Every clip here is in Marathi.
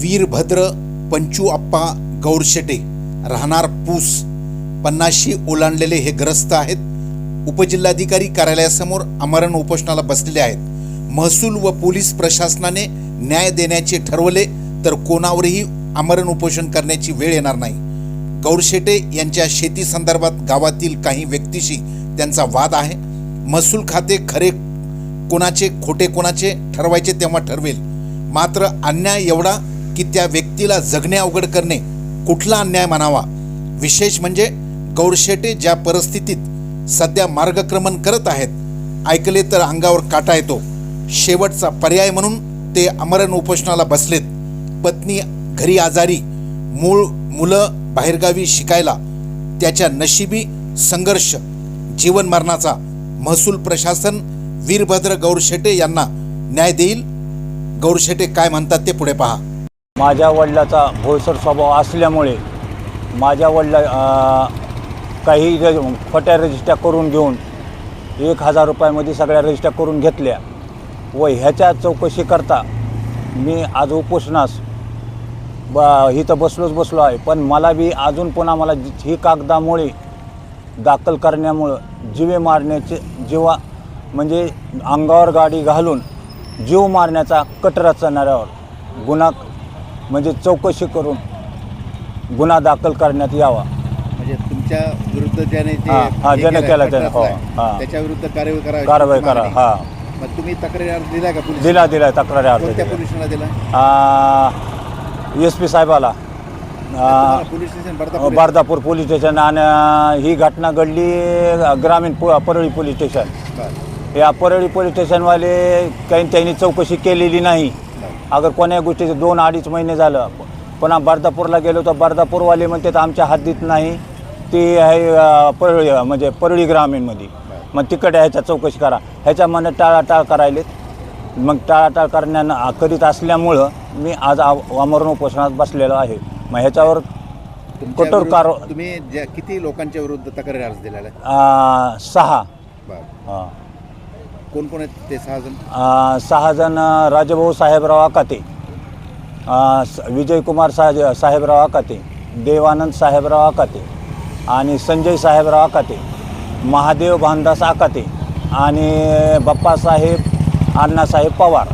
वीरभद्र पंचू आप्पा गौरशेटे राहणार पूस पन्नाशी ओलांडलेले हे ग्रस्त आहेत. उपजिल्हाधिकारी कार्यालयासमोर आमरण उपोषणाला बसलेले आहेत. महसूल व पोलीस प्रशासनाने न्याय देण्याचे ठरवले तर कोणावरही आमरण उपोषण करण्याची वेळ येणार नाही. गौरशेटे यांच्या शेती संदर्भात गावातील काही व्यक्तीशी त्यांचा वाद आहे. महसूल खाते खरे कोणाचे खोटे कोणाचे ठरवायचे तेव्हा ठरवेल. मात्र अन्याय एवढा की त्या व्यक्तीला जगणे अवघड करणे कुठला अन्याय म्हणावा? विशेष म्हणजे गौरशेटे ज्या परिस्थितीत सध्या मार्गक्रमण करत आहेत ऐकले तर अंगावर काटा येतो. शेवटचा पर्याय म्हणून ते अमरण उपोषणाला बसलेत. पत्नी घरी आजारी मूळ मुलं बाहेरगावी शिकायला त्याच्या नशिबी संघर्ष जीवन मरणाचा महसूल प्रशासन वीरभद्र गौरशेटे यांना न्याय देईल? गौरशेटे काय म्हणतात ते पुढे पहा. माझ्या वडिलाचा भोळसर स्वभाव असल्यामुळे माझ्या वडिला काही र खोट्या रजिस्ट्या करून घेऊन एक हजार रुपयामध्ये सगळ्या रजिस्ट्या करून घेतल्या व ह्याच्या चौकशीकरता मी आज उपोषणास ब इथं बसलोच बसलो आहे. पण मला बी अजून पुन्हा मला ही कागदामुळे दाखल करण्यामुळं जीवे मारण्याचे जीवा म्हणजे अंगावर गाडी घालून जीव मारण्याचा कट रचणाऱ्यावर गुन्हा म्हणजे चौकशी करून गुन्हा दाखल करण्यात यावा. म्हणजे तुमच्या विरुद्ध ज्याने ते हा, हा, हे ज्याने केलं त्याने, हो, हा. त्याच्या विरुद्ध कारवाई करा कारवाई करा हा. मग तुम्ही तक्रारी अर्ज दिला का पोलीस दिला दिला तक्रारी अर्ज कोणत्या दिला. पोलिसांना दिला एस पी साहेबाला. तुम्हाला police station Bardapur Bardapur police station आणि ही घटना घडली ग्रामीण पो परळी पोलीस स्टेशन. बरं, या परळी पोलीस स्टेशनवाले काही त्यांनी चौकशी केलेली नाही. अगर कोण्या गोष्टीचे दोन अडीच महिने झालं पुन्हा बर्दापूरला गेलो तर बर्दापूरवाले म्हणतात आमच्या हद्दीत नाही ती आहे परळी म्हणजे परळी ग्रामीणमध्ये. मग तिकडे ह्याच्या चौकशी करा. ह्याच्या मनात टाळाटाळ करायलेत मग टाळाटाळ करण्यानं करीत असल्यामुळं मी आज आमरण उपोषणात बसलेलो आहे. मग ह्याच्यावर कठोर कार तुम्ही किती लोकांच्या विरुद्ध तक्रारी अर्ज दिलेला सहा. हा. कोण कोण आहेत ते सहा जण? अ, सहा जण अ, राजभाऊ साहेबराव आकाते. विजयकुमार साहेब साहेबराव आकाते देवानंद साहेबराव आकाते आणि संजय साहेबराव आकाते महादेव भानदास आकाते आणि बाप्पासाहेब अण्णासाहेब पवार.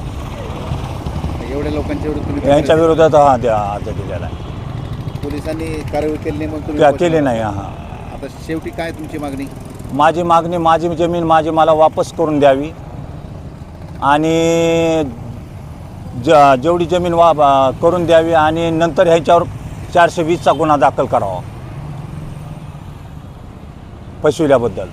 एवढ्या लोकांच्या विरुद्ध तुम्ही यांच्या विरोधात हा द्या अर्ज दिलेला आहे. पोलिसांनी कारवाई केली नाही त्या उपोषण केले नाही. हां. आता शेवटी काय तुमची मागणी? माझी मागणी माझी जमीन माझी मला वापस करून द्यावी. आणि ज जेवढी जमीन वा करून द्यावी आणि नंतर ह्याच्यावर चारशे वीसचा गुन्हा दाखल करावा. पशुल्याबद्दल